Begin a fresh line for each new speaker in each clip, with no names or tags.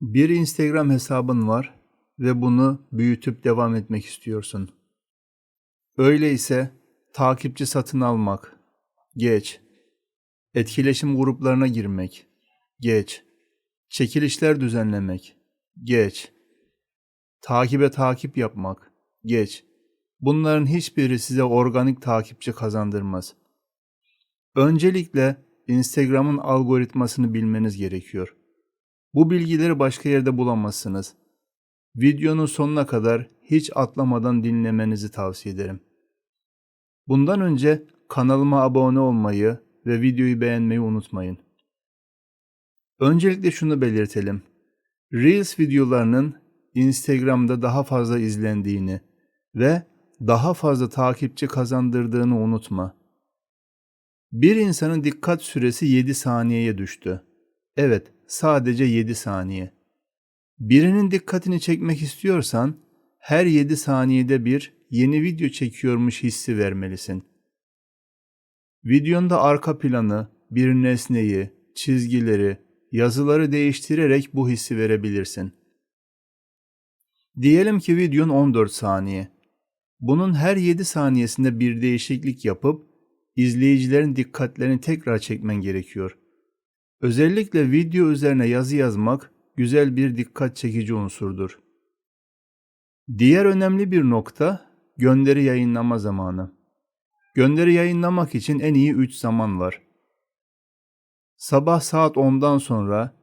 Bir Instagram hesabın var ve bunu büyütüp devam etmek istiyorsun. Öyleyse takipçi satın almak, geç. Etkileşim gruplarına girmek, geç. Çekilişler düzenlemek, geç. Takibe takip yapmak, geç. Bunların hiçbiri size organik takipçi kazandırmaz. Öncelikle Instagram'ın algoritmasını bilmeniz gerekiyor. Bu bilgileri başka yerde bulamazsınız. Videonun sonuna kadar hiç atlamadan dinlemenizi tavsiye ederim. Bundan önce kanalıma abone olmayı ve videoyu beğenmeyi unutmayın. Öncelikle şunu belirtelim. Reels videolarının Instagram'da daha fazla izlendiğini ve daha fazla takipçi kazandırdığını unutma. Bir insanın dikkat süresi 7 saniyeye düştü. Evet, sadece 7 saniye. Birinin dikkatini çekmek istiyorsan her 7 saniyede bir yeni video çekiyormuş hissi vermelisin. Videonda arka planı, bir nesneyi, çizgileri, yazıları değiştirerek bu hissi verebilirsin. Diyelim ki videon 14 saniye. Bunun her 7 saniyesinde bir değişiklik yapıp izleyicilerin dikkatlerini tekrar çekmen gerekiyor. Özellikle video üzerine yazı yazmak güzel bir dikkat çekici unsurdur. Diğer önemli bir nokta gönderi yayınlama zamanı. Gönderi yayınlamak için en iyi 3 zaman var. Sabah saat 10'dan sonra,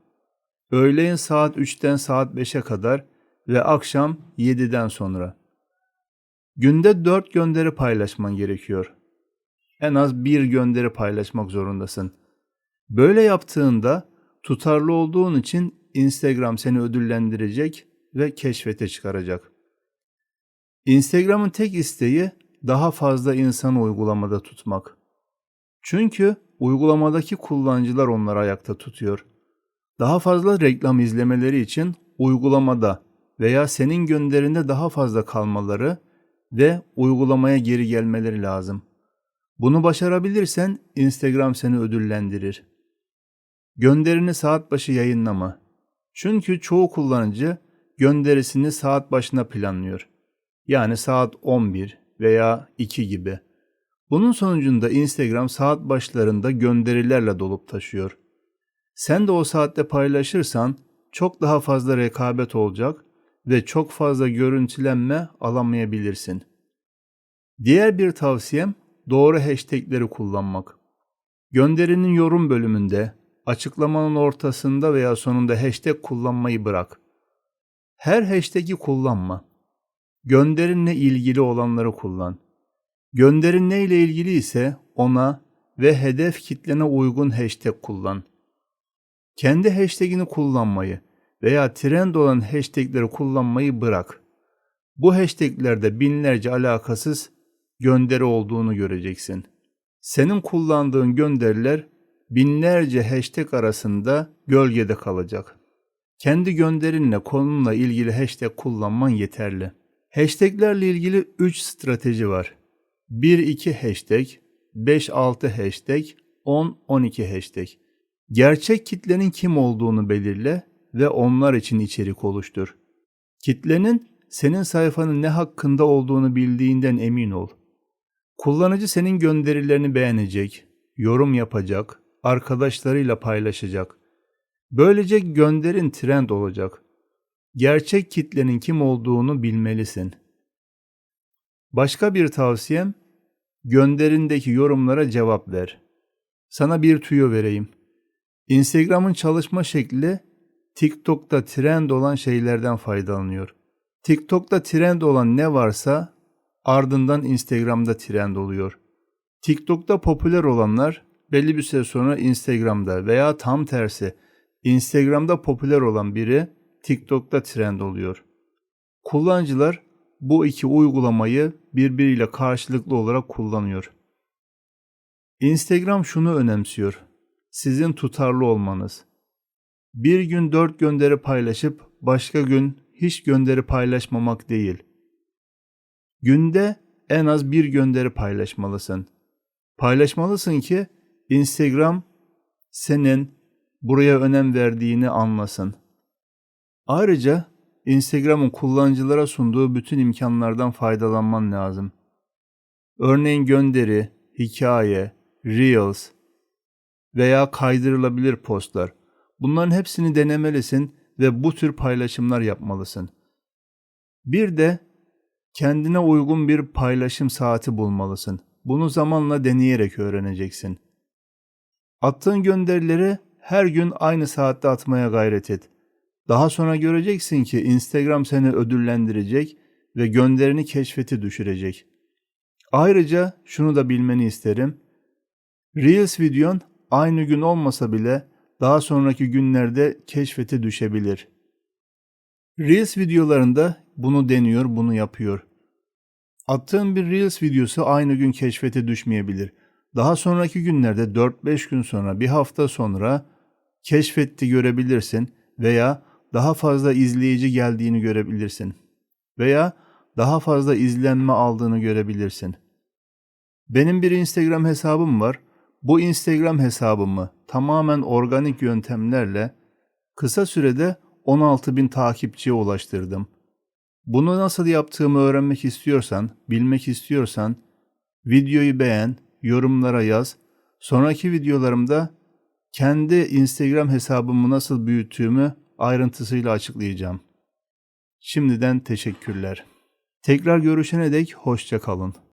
öğleyin saat 3'ten saat 5'e kadar ve akşam 7'den sonra. Günde 4 gönderi paylaşman gerekiyor. En az bir gönderi paylaşmak zorundasın. Böyle yaptığında tutarlı olduğun için Instagram seni ödüllendirecek ve keşfete çıkaracak. Instagram'ın tek isteği daha fazla insanı uygulamada tutmak. Çünkü uygulamadaki kullanıcılar onları ayakta tutuyor. Daha fazla reklam izlemeleri için uygulamada veya senin gönderinde daha fazla kalmaları ve uygulamaya geri gelmeleri lazım. Bunu başarabilirsen Instagram seni ödüllendirir. Gönderini saat başı yayınlama. Çünkü çoğu kullanıcı gönderisini saat başına planlıyor. Yani saat 11 veya 2 gibi. Bunun sonucunda Instagram saat başlarında gönderilerle dolup taşıyor. Sen de o saatte paylaşırsan çok daha fazla rekabet olacak ve çok fazla görüntülenme alamayabilirsin. Diğer bir tavsiyem doğru hashtagleri kullanmak. Gönderinin yorum bölümünde, açıklamanın ortasında veya sonunda hashtag kullanmayı bırak. Her hashtag'i kullanma. Gönderinle ilgili olanları kullan. Gönderin ne ile ilgili ise ona ve hedef kitlene uygun hashtag kullan. Kendi hashtag'ini kullanmayı veya trend olan hashtag'leri kullanmayı bırak. Bu hashtaglerde binlerce alakasız gönderi olduğunu göreceksin. Senin kullandığın gönderiler binlerce hashtag arasında gölgede kalacak. Kendi gönderinle konunla ilgili hashtag kullanman yeterli. Hashtaglerle ilgili 3 strateji var. 1-2 hashtag, 5-6 hashtag, 10-12 hashtag. Gerçek kitlenin kim olduğunu belirle ve onlar için içerik oluştur. Kitlenin senin sayfanın ne hakkında olduğunu bildiğinden emin ol. Kullanıcı senin gönderilerini beğenecek, yorum yapacak, arkadaşlarıyla paylaşacak. Böylece gönderin trend olacak. Gerçek kitlenin kim olduğunu bilmelisin. Başka bir tavsiyem, gönderindeki yorumlara cevap ver. Sana bir tüyo vereyim. Instagram'ın çalışma şekli TikTok'ta trend olan şeylerden faydalanıyor. TikTok'ta trend olan ne varsa ardından Instagram'da trend oluyor. TikTok'ta popüler olanlar belli bir süre sonra Instagram'da veya tam tersi Instagram'da popüler olan biri TikTok'ta trend oluyor. Kullanıcılar bu iki uygulamayı birbiriyle karşılıklı olarak kullanıyor. Instagram şunu önemsiyor. Sizin tutarlı olmanız. Bir gün dört gönderi paylaşıp başka gün hiç gönderi paylaşmamak değil. Günde en az bir gönderi paylaşmalısın. Paylaşmalısın ki Instagram senin buraya önem verdiğini anlasın. Ayrıca Instagram'ın kullanıcılara sunduğu bütün imkanlardan faydalanman lazım. Örneğin gönderi, hikaye, reels veya kaydırılabilir postlar. Bunların hepsini denemelisin ve bu tür paylaşımlar yapmalısın. Bir de kendine uygun bir paylaşım saati bulmalısın. Bunu zamanla deneyerek öğreneceksin. Attığın gönderileri her gün aynı saatte atmaya gayret et. Daha sonra göreceksin ki Instagram seni ödüllendirecek ve gönderini keşfeti düşürecek. Ayrıca şunu da bilmeni isterim. Reels videon aynı gün olmasa bile daha sonraki günlerde keşfete düşebilir. Reels videolarında bunu deniyor, bunu yapıyor. Attığın bir Reels videosu aynı gün keşfete düşmeyebilir. Daha sonraki günlerde 4-5 gün sonra, bir hafta sonra keşfetti görebilirsin veya daha fazla izleyici geldiğini görebilirsin veya daha fazla izlenme aldığını görebilirsin. Benim bir Instagram hesabım var. Bu Instagram hesabımı tamamen organik yöntemlerle kısa sürede 16 bin takipçiye ulaştırdım. Bunu nasıl yaptığımı öğrenmek istiyorsan, bilmek istiyorsan videoyu beğen, yorumlara yaz. Sonraki videolarımda kendi Instagram hesabımı nasıl büyüttüğümü ayrıntısıyla açıklayacağım. Şimdiden teşekkürler. Tekrar görüşene dek hoşça kalın.